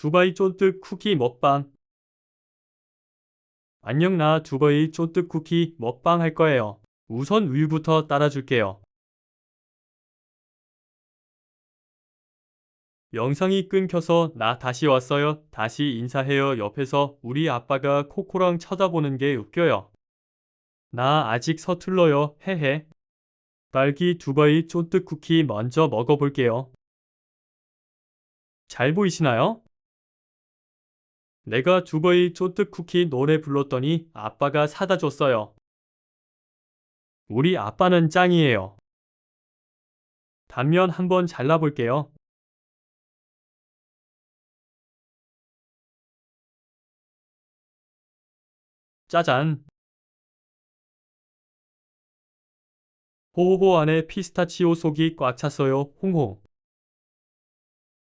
두바이 쫀득 쿠키 먹방. 안녕 나 두바이 쫀득 쿠키 먹방 할 거예요. 우선 우유부터 따라줄게요. 영상이 끊겨서 나 다시 왔어요. 다시 인사해요. 옆에서 우리 아빠가 코코랑 쳐다보는 게 웃겨요. 나 아직 서툴러요. 헤헤. 딸기 두바이 쫀득 쿠키 먼저 먹어볼게요. 잘 보이시나요? 내가 두바이 쫀득 쿠키 노래 불렀더니 아빠가 사다 줬어요. 우리 아빠는 짱이에요. 단면 한번 잘라볼게요. 짜잔. 호호호 안에 피스타치오 속이 꽉 찼어요. 홍홍.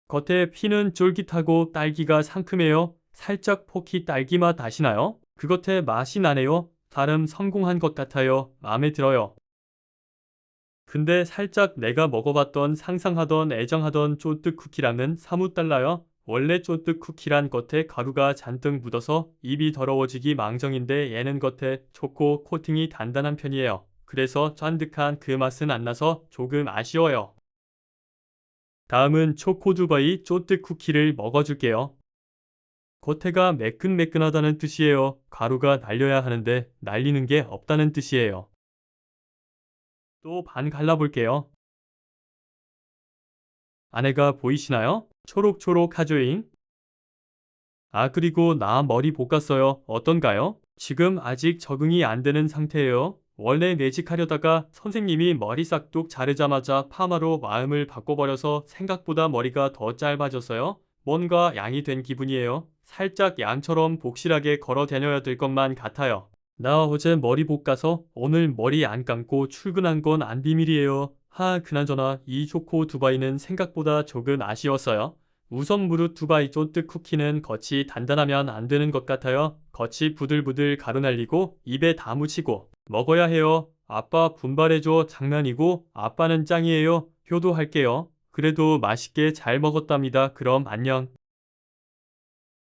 겉에 피는 쫄깃하고 딸기가 상큼해요. 살짝 포키 딸기 맛 아시나요? 그 겉에 맛이 나네요. 발음 성공한 것 같아요. 마음에 들어요. 근데 살짝 내가 먹어봤던 상상하던 애정하던 쫀득 쿠키랑은 사뭇 달라요. 원래 쫀득 쿠키란 겉에 가루가 잔뜩 묻어서 입이 더러워지기 망정인데 얘는 겉에 초코 코팅이 단단한 편이에요. 그래서 쫀득한 그 맛은 안 나서 조금 아쉬워요. 다음은 초코두바이 쫀득 쿠키를 먹어줄게요. 겉에가 매끈매끈하다는 뜻이에요. 가루가 날려야 하는데 날리는 게 없다는 뜻이에요. 또 반 갈라볼게요. 안에가 보이시나요? 초록초록하죠잉? 아 그리고 나 머리 볶았어요. 어떤가요? 지금 아직 적응이 안 되는 상태예요. 원래 매직하려다가 선생님이 머리 싹둑 자르자마자 파마로 마음을 바꿔버려서 생각보다 머리가 더 짧아졌어요. 뭔가 양이 된 기분이에요. 살짝 양처럼 복실하게 걸어 다녀야 될 것만 같아요. 나 어제 머리 볶아서 오늘 머리 안 감고 출근한 건 안 비밀이에요. 하 그나저나 이 초코 두바이는 생각보다 조금 아쉬웠어요. 우선 무릇 두바이 쫀득 쿠키는 겉이 단단하면 안 되는 것 같아요. 겉이 부들부들 가루 날리고 입에 다 묻히고 먹어야 해요. 아빠 분발해줘 장난이고 아빠는 짱이에요. 효도할게요. 그래도 맛있게 잘 먹었답니다. 그럼 안녕.